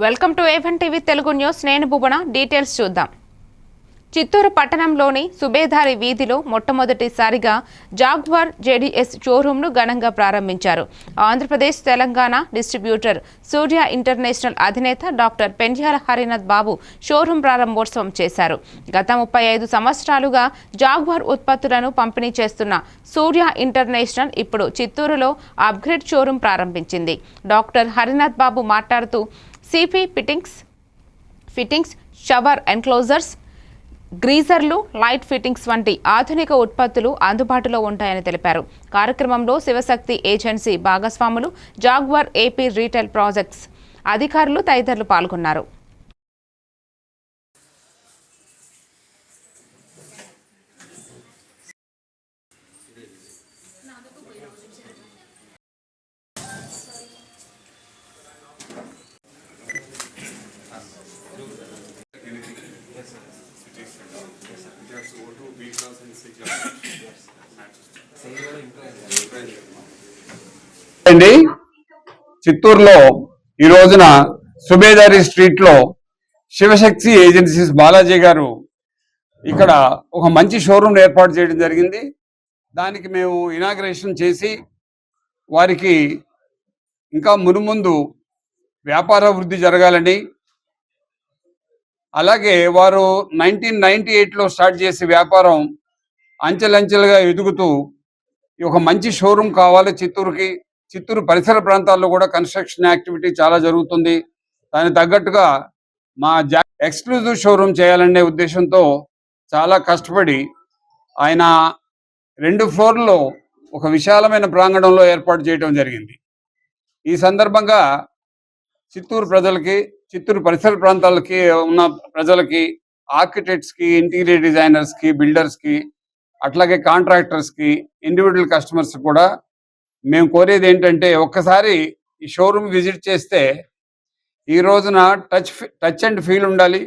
Welcome to A one TV Telugu news. నేను Bhuvana. Details చూద్దాం. చిత్తూరు పట్టణంలోని సుబేదారి వీధిలో మొట్టమొదటిసారిగా జాగ్వార్ జేడీఎస్ షోరూంను ఘనంగా ప్రారంభించారు. ఆంధ్రప్రదేశ్ తెలంగాణ డిస్ట్రిబ్యూటర్ సూర్య ఇంటర్నేషనల్ అధినేత డాక్టర్ పెండ్యాల హరినాథ్ బాబు షోరూం ప్రారంభోత్సవం చేశారు. గత ముప్పై ఐదు సంవత్సరాలుగా జాగ్వార్ ఉత్పత్తులను పంపిణీ చేస్తున్న సూర్య ఇంటర్నేషనల్ ఇప్పుడు చిత్తూరులో అప్గ్రేడ్ షోరూం ప్రారంభించింది. డాక్టర్ హరినాథ్ బాబు మాట్లాడుతూ CP fittings fittings shower enclosures గ్రీజర్లు light fittings వంటి ఆధునిక ఉత్పత్తులు అందుబాటులో ఉంటాయని తెలిపారు. కార్యక్రమంలో శివశక్తి ఏజెన్సీ భాగస్వాములు జాగ్వర్ ఏపీ రీటైల్ ప్రాజెక్ట్స్ అధికారులు తదితరులు పాల్గొన్నారు. అండి చిత్తూరులో ఈ రోజున సుబేదారి స్ట్రీట్లో శివశక్తి ఏజెన్సీస్ బాలాజీ గారు ఇక్కడ ఒక మంచి షోరూమ్ ఏర్పాటు చేయడం జరిగింది. దానికి మేము ఇనాగ్రేషన్ చేసి వారికి ఇంకా మునుముందు వ్యాపార వృద్ధి జరగాలని అలాగే వారు నైన్టీన్ నైన్టీ ఎయిట్లో స్టార్ట్ చేసే వ్యాపారం అంచెలంచెలుగా ఎదుగుతూ ఈ ఒక మంచి షోరూమ్ కావాలి చిత్తూరుకి. చిత్తూరు పరిసర ప్రాంతాల్లో కూడా కన్స్ట్రక్షన్ యాక్టివిటీ చాలా జరుగుతుంది. దానికి తగ్గట్టుగా మా జా ఎక్స్క్లూజివ్ షోరూమ్ చేయాలనే ఉద్దేశంతో చాలా కష్టపడి ఆయన రెండు ఫ్లోర్లో ఒక విశాలమైన ప్రాంగణంలో ఏర్పాటు చేయడం జరిగింది. ఈ సందర్భంగా చిత్తూరు ప్రజలకి చిత్తూరు పరిసర ప్రాంతాలకి ఉన్న ప్రజలకి ఆర్కిటెక్ట్స్కి ఇంటీరియర్ డిజైనర్స్కి బిల్డర్స్కి అట్లాగే కాంట్రాక్టర్స్కి ఇండివిజువల్ కస్టమర్స్ కూడా మేము కోరేది ఏంటంటే ఒక్కసారి ఈ షోరూమ్ విజిట్ చేస్తే ఈ రోజున టచ్ టచ్ అండ్ ఫీల్ ఉండాలి.